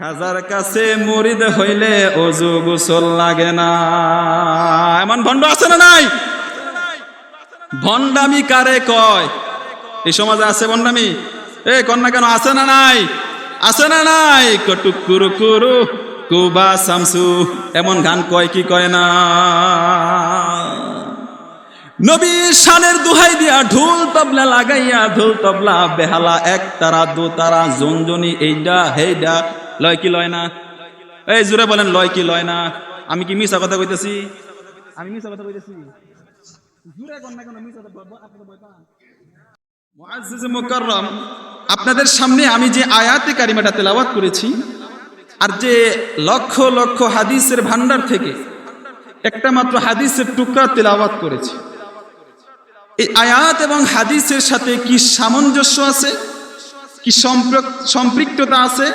খাজার কাছে মরিদ হইলে অজু গোসল লাগে না। এমন ভণ্ড আছে না নাই? ভণ্ডামি কারে কয়? এই সমাজে আছে ভণ্ডামি? এ, কন্যা কেন আছে না নাই? আছে না নাই? কটুক কুরু কুরু, কুবা শামসু এমন গান কয় কি কয় না? নবী শানের দুহাই দিয়া ঢোল তবলা লাগাইয়া, ঢোল তবলা বেহালা, এক তারা, দু তারা, জনজনি, এইডা, হেইডা লয় কি লয় না? এই জুড়ে বলেন লয় কি লয় না? আমি কি মিছা কথা কইতেছি? আমি মিছা কথা কইতেছি। জুড়ে কোন না কোন ভয় পান। মুআজ্জিজ মুকাররম আপনাদের সামনে আমি যে আয়াতে কারিমাটা তেলাওয়াত করেছি আর যে লক্ষ লক্ষ হাদিসের ভান্ডার থেকে একটা মাত্র হাদিসের টুকরা তেলাওয়াত করেছি। এই আয়াত এবং হাদিসের সাথে কি সামঞ্জস্য আছে? কি সম্পর্ক- সম্পৃক্ততা আছে?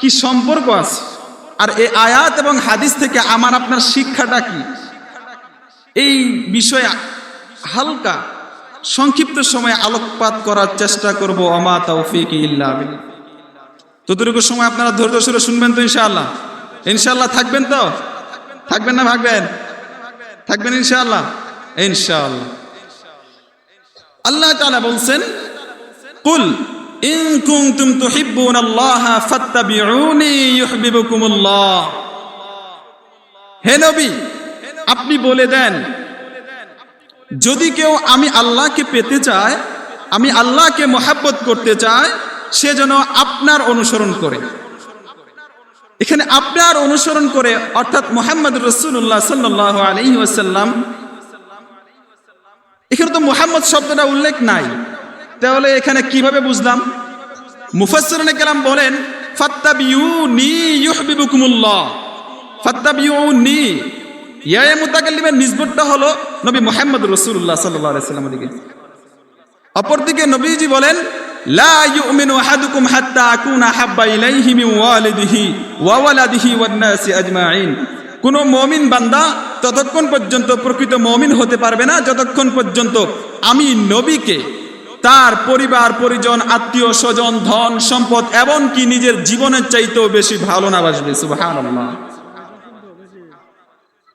কি সম্পর্ক আছে? আর এই আয়াত এবং হাদিস থেকে আমার আপনার শিক্ষাটা কি? এই বিষয়ে হালকা, সংক্ষিপ্ত সময়ে আলোকপাত করার চেষ্টা করব অমা তৌফিক ইল্লা। ততটুকু সময় আপনারা ধৈর্য সরে শুনবেন তো ইনশাআল্লাহ। ইনশাআল্লাহ থাকবেন তো? থাকবেন না ভাগবেন? থাকবেন ইনশাআল্লাহ? ইনশাআল্লাহ। আল্লাহ তাআলা বলছেন, কুল ইন কুনতুম তুহিব্বুনাল্লাহা ফাত্তাবিউনি ইউহিব্বুকুমুল্লাহ হে নবী, আপনি বলে দেন, যদি কেউ আমি আল্লাহকে পেতে চায়, আমি আল্লাহকে মোহাব্বত করতে চায়, সে যেন আপনার অনুসরণ করে। এখানে আপনার অনুসরণ করে, অর্থাৎ মোহাম্মদ রসুল্লাহ সাল্লাহ আলী ওয়াসাল্লাম, এখানে তো মোহাম্মদ শব্দটা উল্লেখ নাই। তাহলে এখানে কীভাবে বুঝলাম? মুফাসসিরুন কেরাম বলেন নিসবতটা হলো নবী মুহাম্মদ আলাইহি সাল্লামের দিকে। অপরদিকে নবীজি বলেন কোন মুমিন বান্দা ততক্ষণ পর্যন্ত প্রকৃত মুমিন হতে পারবে না, যতক্ষণ পর্যন্ত আমি নবীকে তার পরিবার, পরিজন, আত্মীয়, স্বজন, ধন, সম্পদ, এমনকি নিজের জীবনের চাইতেও বেশি ভালো না বাসবে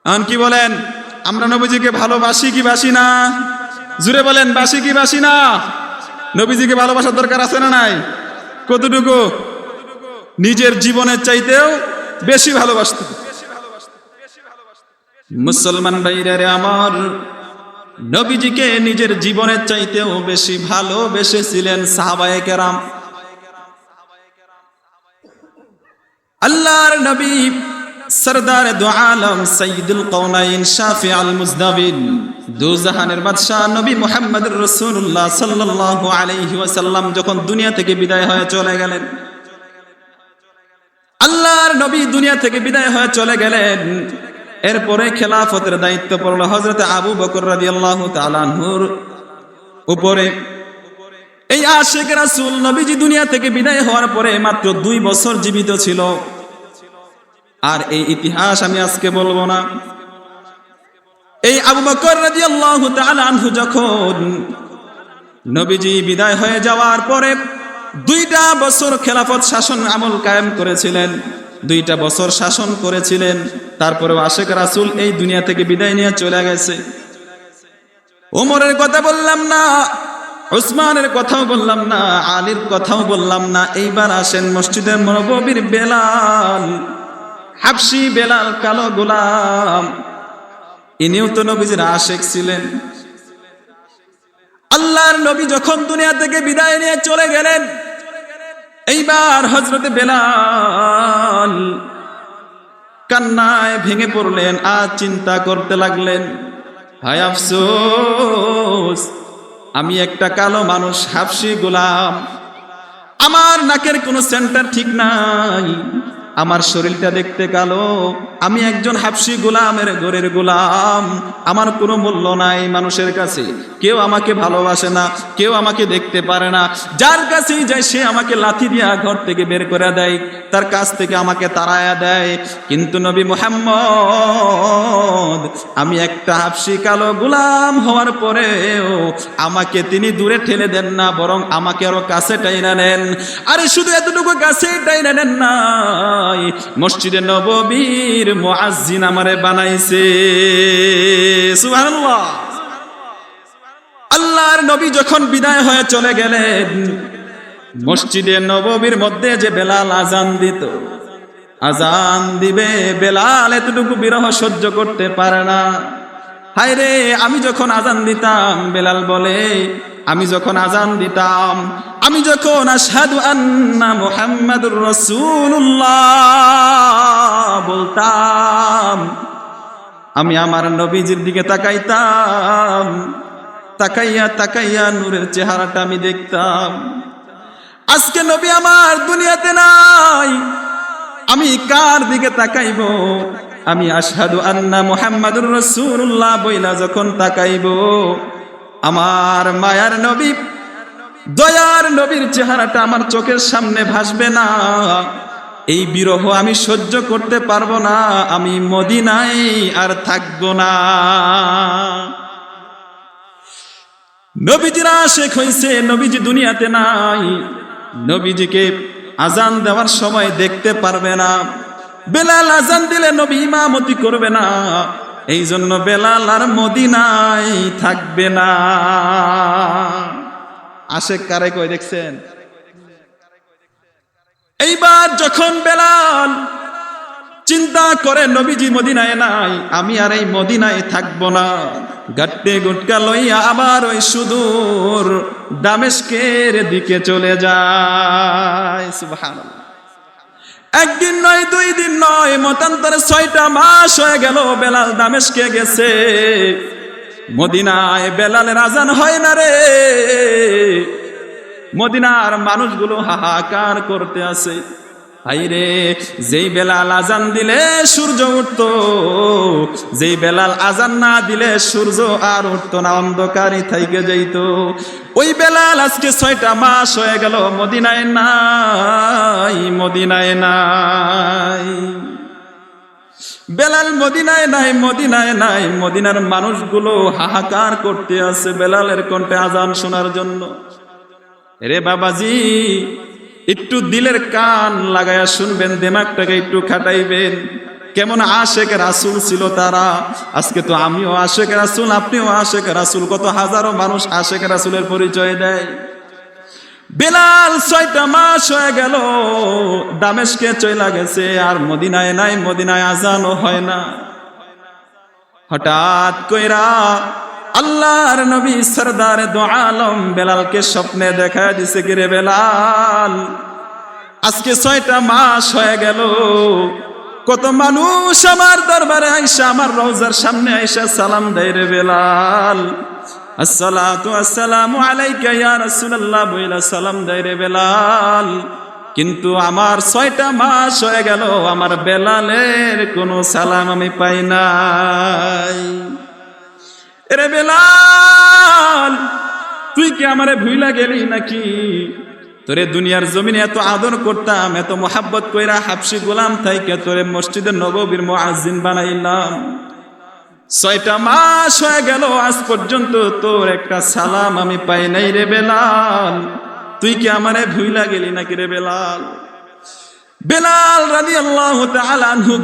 এখন কি বলেন? আমরা নবীজিকে ভালোবাসি কি বাসি না? জুড়ে বলেন, বাসি কি বাসি না? নবীজিকে ভালোবাসার দরকার আছে না নাই? কতটুকু? নিজের জীবনের চাইতেও বেশি ভালোবাসত মুসলমান ভাইরে আমার নবীজিকে নিজের জীবনের চাইতেও বেশি ভালোবেসেছিলেন সাহাবায়ে কেরাম। আল্লাহর নবী সরদার দু আলম সঈদুল কৌনাইন শাফি আল মুজদাবিন দু জাহানের বাদশাহ নবী মোহাম্মদ রসুল্লাহ সাল্লাল্লাহু আলাইহি ওয়াসাল্লাম যখন দুনিয়া থেকে বিদায় হয়ে চলে গেলেন। আল্লাহর নবী দুনিয়া থেকে বিদায় হয়ে চলে গেলেন। এরপরে খেলাফতের দায়িত্ব পড়ল হজরত আবু বকর রাদিয়াল্লাহু তাআলা আনহুর উপরে। এই আশেখ রাসুল নবীজি দুনিয়া থেকে বিদায় হওয়ার পরে মাত্র দুই বছর জীবিত ছিল। আর এই ইতিহাস আমি আজকে বলব না। এই আবু বকর রাদিয়াল্লাহু তাআলা আনহু যখন নবীজি বিদায় হয়ে যাওয়ার পরে দুইটা বছর খেলাফত শাসন আমল কায়েম করেছিলেন। দুইটা বছর শাসন করেছিলেন তারপরে আশেখ রাসূল এই দুনিয়া থেকে বিদায় নিয়ে চলে গেছে। ওমরের কথা বললাম না, উসমানের কথাও বললাম না, আলীর কথাও বললাম না, এইবার আসেন মসজিদের নববীর বেলাল, হাফসি বেলাল, কালো গোলাম। ইনিও তো নবীজির আশেক ছিলেন। আল্লাহর নবী যখন দুনিয়া থেকে বিদায় নিয়ে চলে গেলেন এইবার হজরতে বেলাল কান্নায় ভেঙে পড়লেন আর চিন্তা করতে লাগলেন, হায় আফসোস, আমি একটা কালো মানুষ, হাফসি গোলাম, আমার নাকের কোনো সেন্টার ঠিক নাই। আমার শরীরটা দেখতে কালো, আমি একজন হাফসি গোলামের ঘরের গোলাম, আমার কোনো মূল্য নাই মানুষের কাছে। কেউ আমাকে ভালোবাসে না, কেউ আমাকে দেখতে পারে না। যার কাছেই যায়, সে আমাকে লাথি দিয়া ঘর থেকে বের করে দেয়, তার কাছ থেকে আমাকে তাড়ায়া দেয়। কিন্তু নবী মোহাম্মদ, আমি একটা হাফসি কালো গোলাম হওয়ার পরেও আমাকে তিনি দূরে ঠেলে দেন না, বরং আমাকে আরও কাছে টাইনা নেন। আরে শুধু এতটুকু কাছে টাইনা নেন নাই। মসজিদে নববীর মুআজ্জিন আমারে বানাইছে। সুবহানাল্লাহ। আল্লাহর নবী যখন বিদায় হয়ে চলে গেলেন, মসজিদে নববীর মধ্যে যে বেলাল আজান দিত আজান দিবে, বেলাল এতটুকু বিরহ সহ্য করতে পারে না। হায় রে, আমি যখন আজান দিতাম, বেলাল বলে, আমি যখন আজান দিতাম আমি যখন আসাদু আন্না মুহাম্মাদুর রাসূলুল্লাহ বলতাম, আমি আমার নবীজির দিকে তাকাইতাম, তাকাইয়া তাকাইয়া নূরের চেহারাটা আমি দেখতাম। আজকে নবী আমার দুনিয়াতে নাই, আমি কার দিকে তাকাইব? আমি আসাদু আন্না মুহাম্মাদুর রাসূলুল্লাহ বইলা যখন তাকাইব, আমার মায়ার নবী দয়ার নবীর চেহারাটা আমার চোখের সামনে ভাসবে না। এই বিরহ আমি সহ্য করতে পারব না, আমি মদিনায় আর থাকব না। নবীজিরা শেখ হয়েছে নবীজি দুনিয়াতে নাই। নবীজিকে আজান দেওয়ার সময় দেখতে পারবে না। বেলাল আজান দিলে নবী ইমামতি করবে না। এই জন্য বেলাল আর মদিনায় থাকবে না। আশেক কারে কই দেখছেন? এইবার যখন বেলাল চিন্তা করে নবীজি মদিনায় নাই, আমি আর এই মদিনায় থাকব না। গাট্টে গুটকা লইয়া আবার ওই সুদূর দামেশকের দিকে চলে যায়। একদিন নয়, দুই দিন নয়, মতান্তরে ছয়টা মাস হয়ে গেল বেলাল দামেশকে গেছে। মদিনায় বেলালের আজান হয় না রে। মদিনার মানুষগুলো হাহাকার করতে আছে হাইরে যেই বেলাল আজান দিলে সূর্য উঠত, যেই বেলাল আজান না দিলে সূর্য আর উঠত না, অন্ধকারই থাইকে যাইত। ওই বেলাল আজকে ছয়টা মাস হয়ে গেল মদিনায় নাই মদিনায় নাই। বেলাল মদিনায় নাই মদিনায় নাই। মদিনার মানুষগুলো হাহাকার করতে আছে বেলালের কণ্ঠে আজান শোনার জন্য। রে বাবাজি, একটু দিলের কান লাগায়া শুনবেন, দেমাগটাকে একটু খাটাইবেন। কেমন আশেক রাসুল ছিল তারা। আজকে তো আমিও আশেক রাসুল, আপনিও আশেক রাসুল। কত হাজারো মানুষ আশেক রাসুলের পরিচয় দেয়। বেলাল, ছয়টা মাস হয়ে গেল। দামেশকে চইলা গেছে, আর মদিনায় নাই, মদিনায় আজানও হয় না। হঠাৎ কইরা আল্লাহর নবী সরদার দো আলম বেলালকে স্বপ্নে দেখা দিছে, কিরে বেলাল, আজকে ছয়টা মাস হয়ে গেল। কত মানুষ আমার দরবারে আইসা, আমার রোজার সামনে আইসা সালাম দেয় রে বেলাল। ইয়া সালাম রে বেলাল। কিন্তু আমার ছয়টা মাস হয়ে গেল, আমার বেলালের কোনো সালাম আমি পাই নাই। এরে বেলাল, তুই কি আমারে ভুইলা গেলি নাকি? তোরে দুনিয়ার জমিনে এত আদর করতাম, এত মোহাব্বত কইরা হাফসি গোলাম থাইকে তোরে মসজিদের নববীর মুআজ্জিন বানাইলাম। ছয়টা মাস হয়ে গেল, আজ পর্যন্ত তোর একটা সালাম আমি পাই নাই রে বেলাল। তুই কি আমারে ভুইলা গেলি নাকি রে বেলাল? বেলাল রাদি আল্লাহ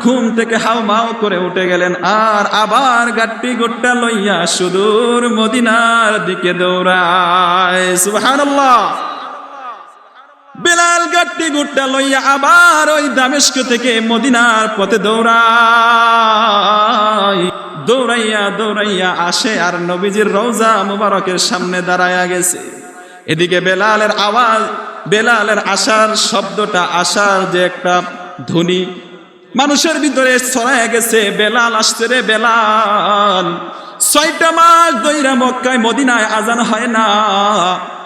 ঘুম থেকে হাও মাও করে উঠে গেলেন, আর আবার গাট্টি গোট্টা লইয়া সুদূর মদিনার দিকে দৌড়ায়। সুবহানাল্লাহ। বেলাল গাট্টি গুট্টা লইয়া আবার ওই দামেস্ক থেকে মদিনার পথে দৌড়ায়। দৌড়াইয়া দৌড়াইয়া আসে আর নবীজির রওজা মুবারকের সামনে দাঁড়ায়া গেছে। এদিকে বেলালের আওয়াজ, বেলালের আসার শব্দটা, আসার যে একটা ধ্বনি, মানুষের ভিতরে ছড়ায় গেছে। বেলাল আসছে রে বেলাল, ছয়টা মাস দইরা মক্কায়, মদিনায় আজান হয় না।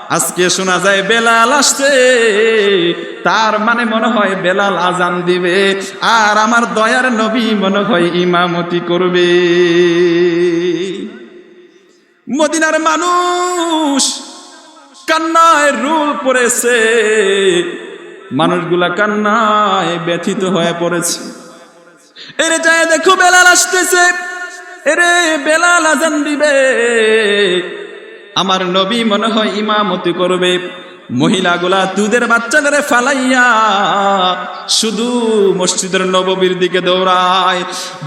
আজকে শোনা যায় বেলাল আসছে। তার মানে মনে হয় বেলাল আজান দিবে। আর আমার দয়ার নবী মনে হয় ইমামতি করবে। মদিনার মানুষ কান্নায় রুল পড়েছে। মানুষগুলা কান্নায় ব্যথিত হয়ে পড়েছে। এরে যায় দেখো বেলাল আসতেছে। এরে বেলাল আজান দিবে। আমার নবী মনে হয় ইমামতি করবে। মহিলাগুলা দুধের বাচ্চাদের ফালাইয়া শুধু মসজিদের নববীর দিকে দৌড়ায়।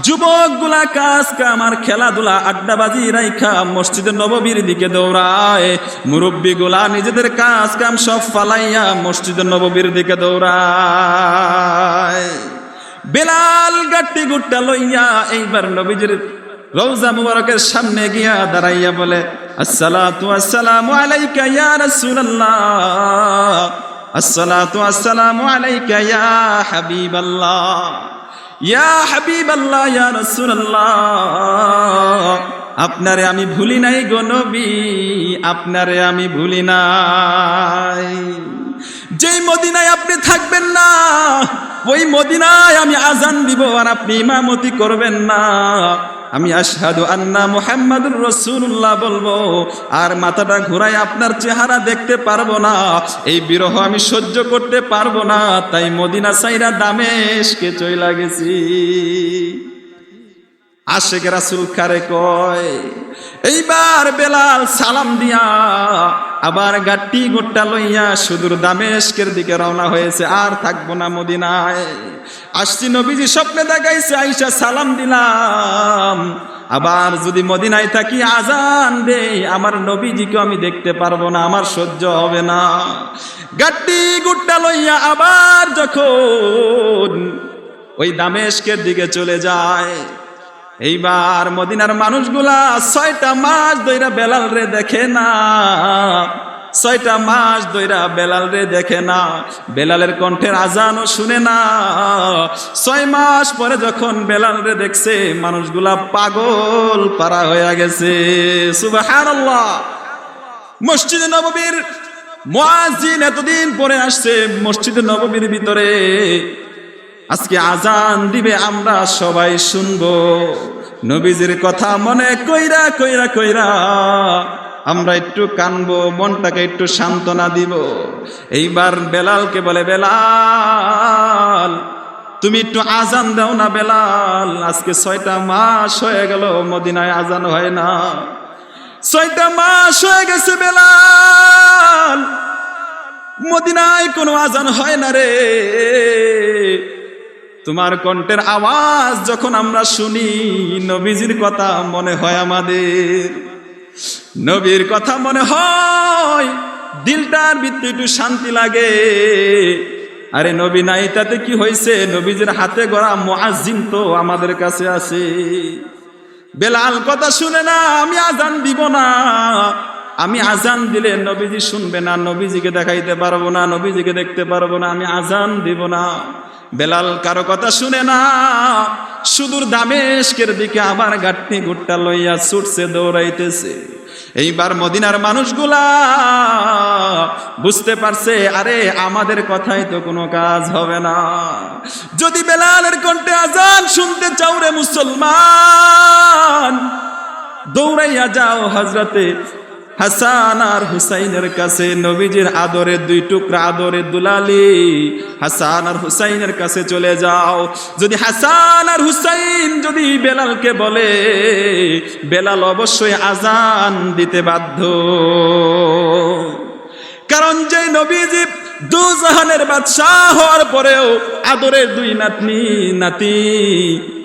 যুবকগুলা কাজ কাম আর খেলাধুলা, আড্ডাবাজি রাইখা মসজিদের নববীর দিকে দৌড়ায়। মুরব্বীগুলা নিজেদের কাজ কাম সব ফালাইয়া মসজিদের নববীর দিকে দৌড়ায়। বেলাল গাট্টি গুট্টা লইয়া এইবার নবীজির রওজা মুবারকের সামনে গিয়া দাঁড়াইয়া বলে, আসসালাতু আসসালামু আলাইকা ইয়া রাসূলুল্লাহ। আসসালাতু আসসালামু আলাইকা ইয়া হাবিবাল্লাহ। ইয়া হাবিবাল্লাহ, ইয়া রাসূলুল্লাহ। আপনারে আমি ভুলি নাই গো নবী, আপনারে আমি ভুলি নাই। যেই মদিনায় আপনি থাকবেন না, ওই মদিনায় আমি আজান দিব আর আপনি ইমামতি করবেন না। আমি আশহাদু আন্না মুহাম্মাদুর রাসূলুল্লাহ বলব, আর মাথাটা ঘুরাই আপনার চেহারা দেখতে পারব না, এই বিরহ আমি সহ্য করতে পারব না, তাই মদিনা সাইরা দামেশকে চইলা গেছি। আশেখ রাসুল কারে কয়, এইবার বেলাল সালাম দিয়া আবার গাট্টি গোট্টা লইয়া সুদূর দামেশকের দিকে রওনা হয়েছে, আর থাকব না মদিনায়। আসছি নবীজি স্বপ্নে দেখাইছে, আইসা সালাম দিলাম। আবার যদি মদিনায় থাকি আজান দে আমার নবীজিকে আমি দেখতে পারব না, আমার সহ্য হবে না। গাট্টি গুট্টা লইয়া আবার যখন ওই দামেশকের দিকে চলে যায় এইবার মদিনার মানুষগুলা ছয়টা মাস দইরা বেলাল রে দেখে না। ছয়টা মাস দইরা বেলাল রে দেখে না। বেলালের কণ্ঠের আজানও শুনে না। ছয় মাস পরে যখন বেলাল রে দেখছে, মানুষগুলা পাগল পারা হয়ে গেছে। সুবহানাল্লাহ। মসজিদে নববীর মুয়াজ্জিন এতদিন পরে আসছে, মসজিদে নববীর ভিতরে আজকে আজান দিবে আমরা সবাই শুনব। নবীজির কথা মনে কইরা কইরা কইরা আমরা একটু কানবো, মনটাকে একটু সান্ত্বনা দিব। এইবার বেলালকে বলে, বেলাল, তুমি একটু আজান দাও না বেলাল, আজকে ছয়টা মাস হয়ে গেল, মদিনায় আজান হয় না। ছয়টা মাস হয়ে গেছে বেলাল, মদিনায় কোনো আজান হয় না রে। তোমার কণ্ঠের আওয়াজ যখন আমরা শুনি, নবীজির কথা মনে হয় আমাদের। নবীর কথা মনে হয় দিলটার ভিতরে একটু শান্তি লাগে। আরে নবী নাই তাতে কি হয়েছে? নবীজির হাতে গড়া মুআজ্জিন তো আমাদের কাছে আছে। বেলাল কথা শুনে না, আমি আজান দিব না। আমি আজান দিলে নবীজি শুনবে না, নবীজিকে দেখাইতে পারব না, নবীজিকে দেখতে পারব না, আমি আজান দিব না। বেলাল কারও কথা শুনে না, সুদূর দামেশকের দিকে আবার গাঠনি গুট্টা লইয়া ছুটছে, দৌড়াইতেছে। এইবার মদিনার মানুষগুলা বুঝতে পারছে, আরে আমাদের কথাই তো কোনো কাজ হবে না। যদি বেলালের কণ্ঠে আজান শুনতে চাও রে মুসলমান, দৌড়াইয়া যাও হজরতে হাসান আর হুসাইনের কাছে নবীজির আদরে দুই টুকরা আদরে দুলালি। হাসান আর হুসাইনের কাছে চলে যাও। যদি হাসান আর হুসাইন যদি বেলালকে বলে, বেলাল অবশ্যই আজান দিতে বাধ্য। কারণ যে নবীজি দু জাহানের বাদশাহ হওয়ার পরেও আদরের দুই নাতনি, নাতি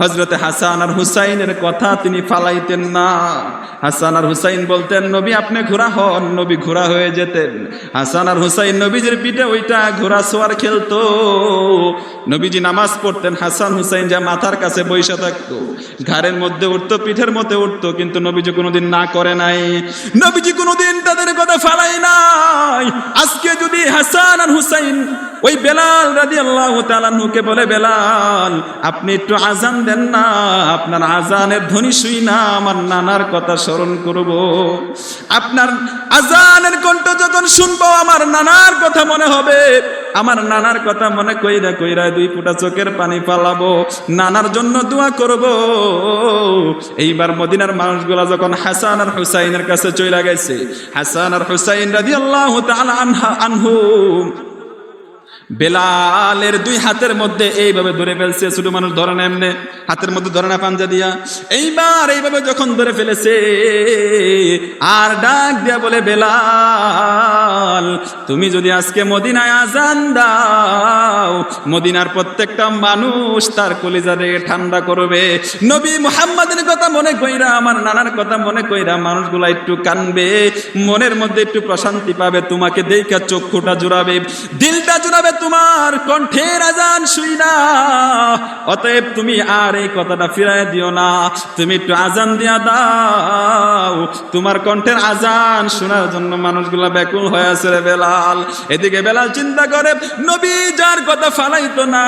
হজরতে হাসান আর হুসাইনের কথা তিনি ফালাইতেন না। হাসান আর হুসাইন বলতেন, নবী, আপনি ঘোরা হন, নবী ঘোরা হয়ে যেতেন। হাসান আর হুসাইন নবীজের পিঠে ওইটা ঘোরা সোয়ার খেলতো। নবীজি নামাজ পড়তেন, হাসান হুসাইন যা মাথার কাছে বৈশা থাকতো, ঘাড়ের মধ্যে উঠতো, পিঠের মধ্যে উঠতো, কিন্তু নবীজি কোনোদিন না করে নাই। নবীজি কোনোদিন তাদের কথা ফালাই নাই। আজকে যদি হাসান আর হুসাইন ওই বেলাল রাদি আল্লাহ তালানুকে বলে, বেলাল, আপনি একটু আজান দেন না, আপনার আজানের ধ্বনি শুই না, আমার নানার কথা স্মরণ করব। আপনার আজানের কণ্ঠ যখন শুনব, আমার নানার কথা মনে হবে। আমার নানার কথা মনে কইরা কইরা দুই ফুটা চোখের পানি পালাবো নানার জন্য দোয়া করব। এইবার মদিনার মানুষগুলা যখন হাসান আর হুসাইনের কাছে চলে গেছে, হাসান আর হুসাইন তাআলা আনহা আনহু বেলালের দুই হাতের মধ্যে এইভাবে ধরে ফেলছে ছোট মানুষ ধরে না হাতের মধ্যে ধরে না পাঞ্জা দিয়া। এইবার এইভাবে যখন ধরে ফেলেছে, আর ডাক দিয়া বলে, বেলাল, তুমি যদি আজকে মদিনায় আজান দাও, মদিনার প্রত্যেকটা মানুষ তার কলিজা দিয়ে ঠান্ডা করবে। নবী মুহাম্মাদের মনে কইরা, আমার নানার কথা মনে কইরা মানুষগুলা একটু কানবে, মনের মধ্যে একটু প্রশান্তি পাবে, তোমাকে দেখা চক্ষুটা জুড়াবে, দিলটা জুড়াবে তোমার, কণ্ঠের আজান শুই না। অতএব তুমি আর এই কথাটা ফিরাই দিও না, তুমি একটু আজান দিয়া দাও। তোমার কণ্ঠের আজান শোনার জন্য মানুষগুলা ব্যাকুল হয়ে আছে রে বেলাল। এদিকে বেলাল চিন্তা করে, নবী যার কথা ফালাইতো না,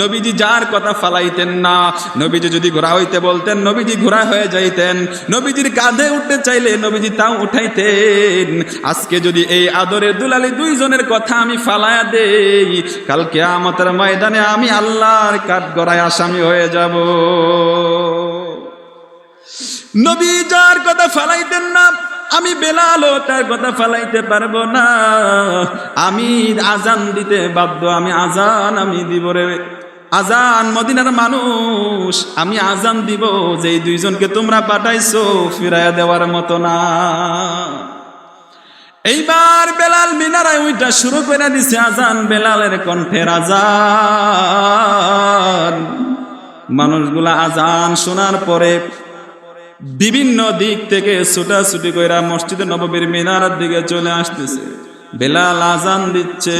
নবীজি যার কথা ফালাইতেন না, নবীজি যদি ঘোড়া হইতে বলতেন, নবীজি ঘোড়া হয়ে যাইতেন। নবীজির কাঁধে উঠতে চাইলে নবীজি তাও উঠাইতেন। আজকে যদি এই আদরের দুলালি দুইজনের কথা আমি ফালায়া দেই কালকে আমাদের ময়দানে আমি আল্লাহর কাঠ গড়ায় আসামি হয়ে যাব। নবী যার কথা ফালাইতেন না, আমি বেলালও তার কথা ফালাইতে পারব না। আমি আজান দিতে বাধ্য, আমি আজান আমি দিব রে। আজান, মদিনার মানুষ, আমি আজান দিব যে দুইজনকে তোমরা পাঠাইছো, ফিরাইয়া দেওয়ার মতো না। এইবার বেলাল মিনারায় ওইটা শুরু করে দিছে আজান, বেলালের কণ্ঠের আজান। মানুষগুলা আজান শোনার পরে বিভিন্ন দিক থেকে ছুটাছুটি কইরা মসজিদে নববীর মিনারের দিকে চলে আসতেছে। বেলাল আজান দিচ্ছে।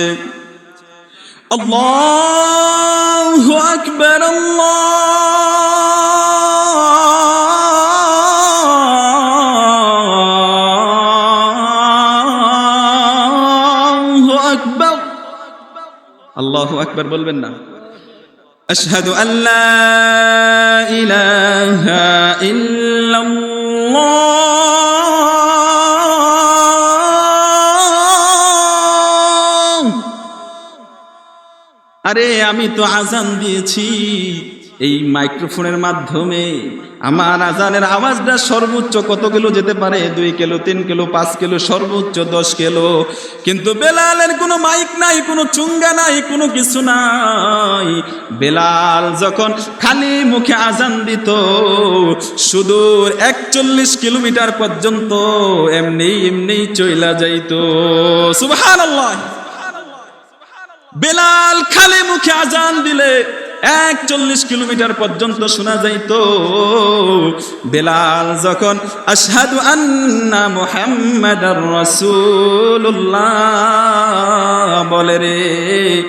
الله أكبر الله أكبر الله أكبر بالبنا أشهد أن لا إله إلا الله আরে, আমি তো আজান দিয়েছি। এই মাইক্রোফোনের মাধ্যমে আমার আজানের আওয়াজটা সর্বোচ্চ কত কিলো যেতে পারে? দুই কিলো, তিন কিলো, পাঁচ কিলো, সর্বোচ্চ দশ কিলো। কিন্তু বেলালের কোনো মাইক নাই, কোনো চুঙ্গা নাই, কোনো কিছু নাই। বেলাল যখন খালি মুখে আজান দিত, সুদূর একচল্লিশ কিলোমিটার পর্যন্ত এমনি এমনি চইলা যাইত। সুবহান আল্লাহ বেলাল খালি মুখে আজান দিলে এক একচল্লিশ কিলোমিটার পর্যন্ত শোনা যাইত। বেলাল যখন, আশহাদু আন্না মুহাম্মাদার রাসূলুল্লাহ বলে রে।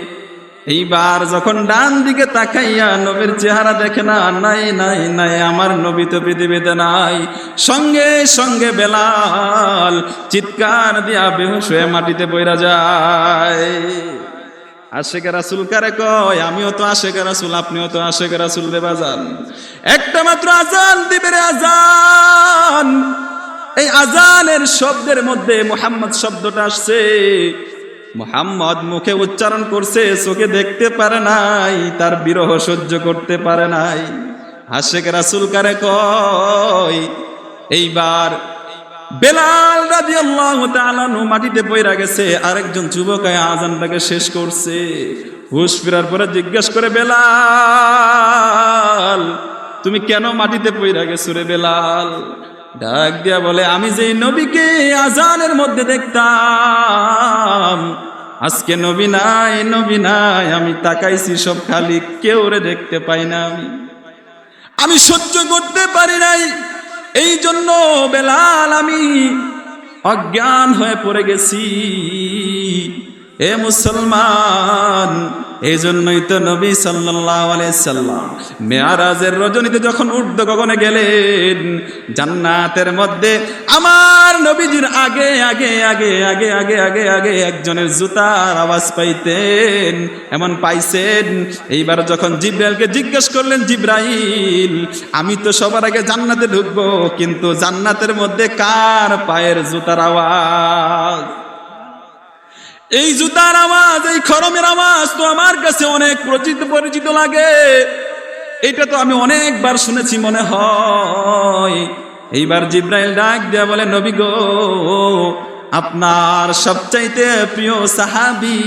এইবার যখন ডান দিকে তাকাইয়া নবীর চেহারা দেখে না, নাই নাই নাই, আমার নবী তো পৃথিবীতে নাই। সঙ্গে সঙ্গে বেলাল চিৎকার দিয়া বেহুশ হয়ে মাটিতে বইরা যায়। আশেকে রাসুল কারে কয়, আমিও তো আশেকে রাসুল, আপনিও তো আশেকে রাসুল রে বাজান। একটা মাত্র আজান দিবে রে আজান। এই আজানের শব্দের মধ্যে মোহাম্মদ শব্দটা আসছে। মোহাম্মদ মুখে উচ্চারণ করছে, চোখে দেখতে পারে নাই, তার বিরহ সহ্য করতে পারে নাই। আশেক রাসুল কারে কয়, এইবার বেলাল তাআলা নু মাটিতে পইরা গেছে, আরেকজন যুবক আজানটাকে শেষ করছে। হুশ ফেরার পরে জিজ্ঞেস করে, বেলাল, তুমি কেন মাটিতে পইরা গেছো রে বেলাল? ডাক দিয়া বলে, আমি যে নবীকে আজানের মধ্যে দেখতাম, আজকে নবী নাই নবী নাই, আমি তাকাইছি সব খালি, কেউ রে দেখতে পাই না আমি। আমি সহ্য করতে পারি নাই। এই জন্য বেলাল আমি অজ্ঞান হয়ে পড়ে গেছি। এ মুসলমান এই জন্যই তো নবী সাল্লাল্লাহু আলাইহি সাল্লাম মেয়ারাজের রজনীতে যখন ঊর্ধ্ব গগনে গেলেন, জান্নাতের মধ্যে আমার নবীজির আগে আগে আগে আগে আগে আগে আগে একজনের জুতার আওয়াজ পাইতেন, এমন পাইছেন। এইবার যখন জিব্রাইলকে জিজ্ঞেস করলেন, জিব্রাইল, আমি তো সবার আগে জান্নাতে ঢুকবো, কিন্তু জান্নাতের মধ্যে কার পায়ের জুতার আওয়াজ? এই জুতার আওয়াজ, এই খরমের আওয়াজ তো আমার কাছে অনেক পরিচিত পরিচিত লাগে। এটা তো আমি অনেকবার শুনেছি মনে হয়। এইবার জিব্রাইল ডাক দেয়া বলে, নবী গো, আপনার সবচাইতে প্রিয় সাহাবি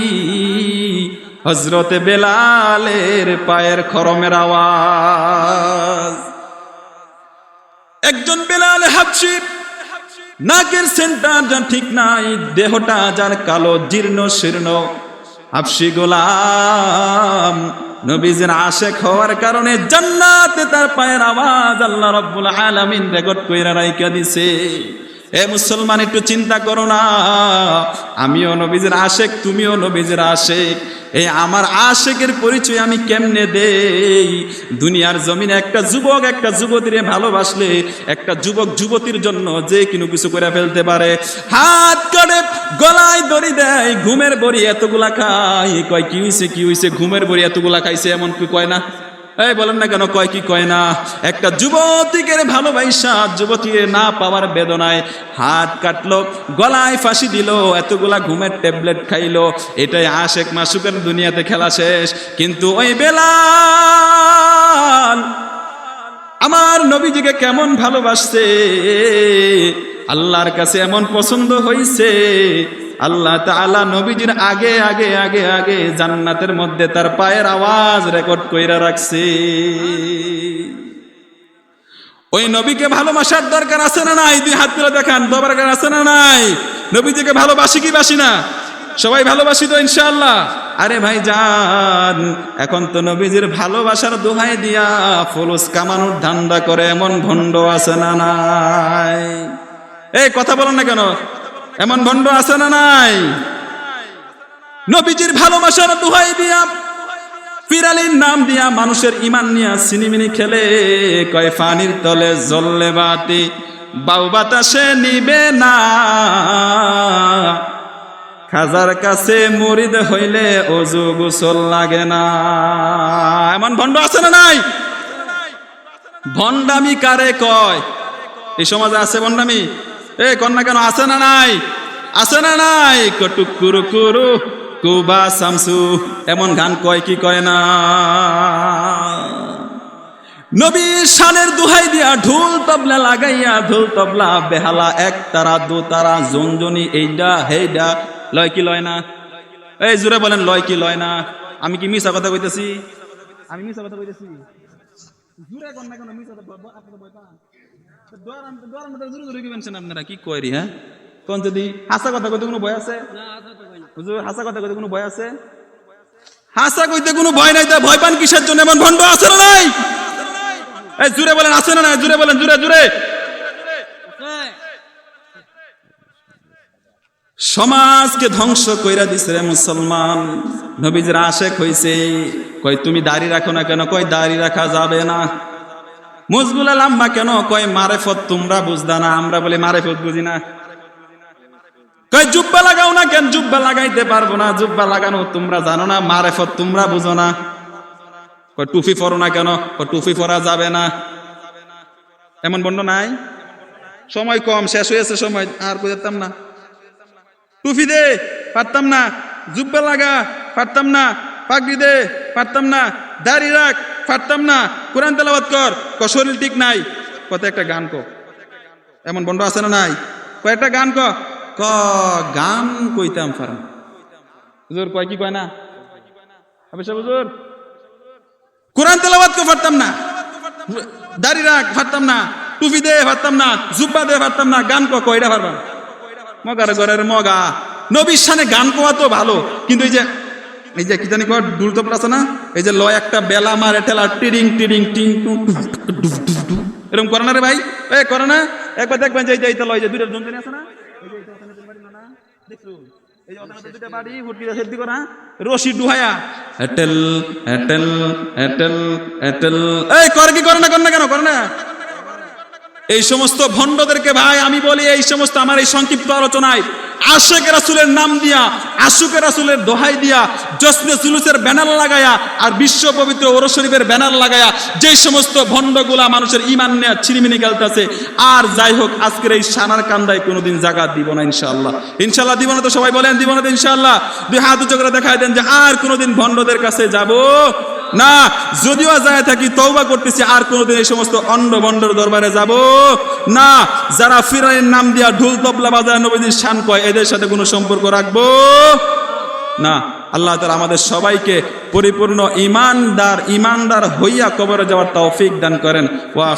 হজরতে বেলালের পায়ের খরমের আওয়াজ। একজন বেলাল হাবশি নাকের সেন্টার যা ঠিক নাই, দেহটা যার কালো, জীর্ণ, শীর্ণ। হাফসি গোলাম, নবীজের আশেক হওয়ার কারণে জান্নাতে তার পায়ের আওয়াজ আল্লাহ রব্বুল আলামিন রেকর্ড কইরা রাইকা দিছে। এ মুসলমান, একটু চিন্তা করো না। আমিও নবীজের আশেক, তুমিও নবীজের আশেক। এই আমার আশেকের পরিচয় আমি কেমনে দেই? দুনিয়ার জমিনে একটা যুবক, একটা যুবতীরে ভালোবাসলে একটা যুবক যুবতীর জন্য যে কিনু কিছু করে ফেলতে পারে। হাত কাটে, গলায় দড়ি দেয়, ঘুমের বড়ি এতগুলা খাই কয়, কি হইছে কি হইছে? ঘুমের বড়ি এতগুলা খাইছে, এমন কি কয় না? এই বলেন না কেন, কয় কি কয় না? একটা যুবতীকে ভালোবাসা যুবতীকে না পাওয়ার বেদনায় হাত কাটলো, গলায় ফাঁসি দিল, এতগুলা ঘুমের ট্যাবলেট খাইলো। এটাই আশেক মাসুকের দুনিয়াতে খেলা শেষ। কিন্তু ওই বেলা আমার নবীজিকে কেমন ভালোবাসছে? আল্লাহর কাছে এমন পছন্দ হইছে? আল্লাহ তাআলা নবীজির আগে আগে আগে আগে জান্নাতের মধ্যে তার পায়ের আওয়াজ রেকর্ড কইরা রাখছে। ওই নবীকে ভালোবাসার দরকার আছে না নাই? দুই হাত তুলে দেখান দরকার আছে না নাই? নবীজিকে ভালোবাসি কি বাসি না? সবাই ভালোবাসি তো ইনশাআল্লাহ। আরে ভাই যান, এখন তো নবীজির ভালোবাসার দোহাই দিয়া ফুলুস কামানোর ধান্দা করে এমন ভণ্ড আছে না নাই? এই কথা বলেন না কেন? এমন ভণ্ড আছে না নাই? নবীজির ভালোবাসার দোহাই দিয়া, পিরালির নাম দিয়া মানুষের ইমান নিয়া সিনিমিনি খেলে, কয় ফানির তলে জল্লে বাতি, বাউ বাতাসে নিবে না। খাজার কাছে মরিদ হইলে অজু গোসল লাগে না। এমন ভণ্ড আছে না নাই? ভণ্ডামি কারে কয়? এই সমাজে আছে ভণ্ডামি এ কন্যা কেন, আছে না নাই? আছে না নাই? কটুক কুরু কুরু, কুবা শামসু এমন গান কয় কি কয় না? নবী শানের দুহাই দিয়া ঢোল তবলা লাগাইয়া, ঢোল তবলা, বেহালা এক তারা, দু তারা, জনজনি এইডা, হেইডা, লয় কি লয় না? এই জুড়ে বলেন, লয় কি লয় না? আমি কি মিশা কথা কইতেছি? আমি মিশা কথা কইতেছি। জুড়ে কোন না কোন মিশা আপনারা ভয় পান। দোয়ার মধ্যে আপনারা? কি হ্যাঁ? কোন যদি হাসা কথা কইতে কোনো ভয় আছে? হুজুর হাসা কথা কইতে কোনো ভয় আছে? হাসা কইতে কোনো ভয় নাই তা ভয় পান কিসের জন্য? এমন ভণ্ড আছে না নাই? এই জুড়ে বলেন আছে না নাই? জুড়ে বলেন জুড়ে জুড়ে। সমাজকে ধ্বংস কইরা দিছে রে মুসলমান। নবীজির আশেক হইছে। কই তুমি দাড়ি রাখো না কেন? কই দাড়ি রাখা যাবে না? মুজগুলা লাম্বা কেন? কয়, মারেফত তোমরা বুঝদা না, আমরা বলি মারেফত বুঝি না। কয়, জুব্বা লাগাও না কেন? জুব্বা লাগাইতে পারব না, জুব্বা লাগানো তোমরা জানো না, মারেফত তোমরা বুঝো না। কয়, টুপি পরো না কেন? কয়, টুপি পরা যাবে না। এমন বন্ধ নাই? সময় কম, শেষ হয়েছে সময়, আর বুঝতাম না। টুপি দে, পারতাম না। জুব্বা লাগা, পারতাম না। পাগড়ি দে, পারতাম না। দাড়ি রাখ পারতাম না। কোরআন তেলাবাদ কর ক শরীর ঠিক নাই। কত একটা গান ক। এমন বন্ধ আছে না নাই? কয়েকটা গান ক। ক, গান কইতাম ফারাম হুজুর, কয় কি কয় না? হাবিসা হুজুর। কোরআন তেলাবাদ কো পারতাম না। দাড়ি রাখ পারতাম না। টুপি দে পারতাম না। জুব্বা দে পারতাম না। গান ক, কয়টা পারবা মগার ঘরের মগা। নবীর সানে গান কোয়া তো ভালো, কিন্তু এই যে এই যে কি জানি কয় ডুল তো আছে না? এই যে লয় একটা বেলা মারে ঠেলা টিরিং টিরিং টিং টু। এরকম করে না রে ভাই? এ করে না? একবার দেখবেন যে এই যে লয় যে দুইটা জমজনি আছে না? দেখছ? এই দুইটা বাড়ি ভর্তি সেদ্ধি করা। রশি ডুহায়া। এটেল এটেল এটেল এটেল। এই করে কি করে না করে না কেন? করে না? এই সমস্ত ভণ্ডদেরকে ভাই আমি বলি, এই সমস্ত আমার এই সংক্ষিপ্ত আলোচনায় আশেখ রাসুলের নাম দিয়া, আশুকে রাসুলের দোহাই দিয়া জসনে জুলুসের ব্যানার লাগায়া আর বিশ্ব পবিত্র ওর শরীফের ব্যানার লাগায়া যে সমস্ত ভণ্ডগুলা মানুষের ইমান নেয়া ছিনিমিনি খেলতেছে, আর যাই হোক, আজকের এই সানার কান্দায় কোনোদিন জায়গা দিব না ইনশাআল্লাহ। ইনশাআল্লাহ দিব না তো সবাই বলেন, দিব না তো ইনশাআল্লাহ। দুই হাত উঁচু করে দেখায় দেন যে আর কোনোদিন ভণ্ডদের কাছে যাব না, যদিও যায় থাকি তৌবা করতেছি, আর কোনোদিন এই সমস্ত অন্ড বন্ডর দরবারে যাব না। যারা ফিরানের নাম দিয়া ঢুল তবলা বাজায় নবীদের শান কয়, এদের সাথে কোনো সম্পর্ক রাখব? না। আল্লাহ তাআলা আমাদের সবাইকে পরিপূর্ণ ইমানদার ইমানদার হইয়া কবরে যাওয়ার তৌফিক দান করেন। ওয়া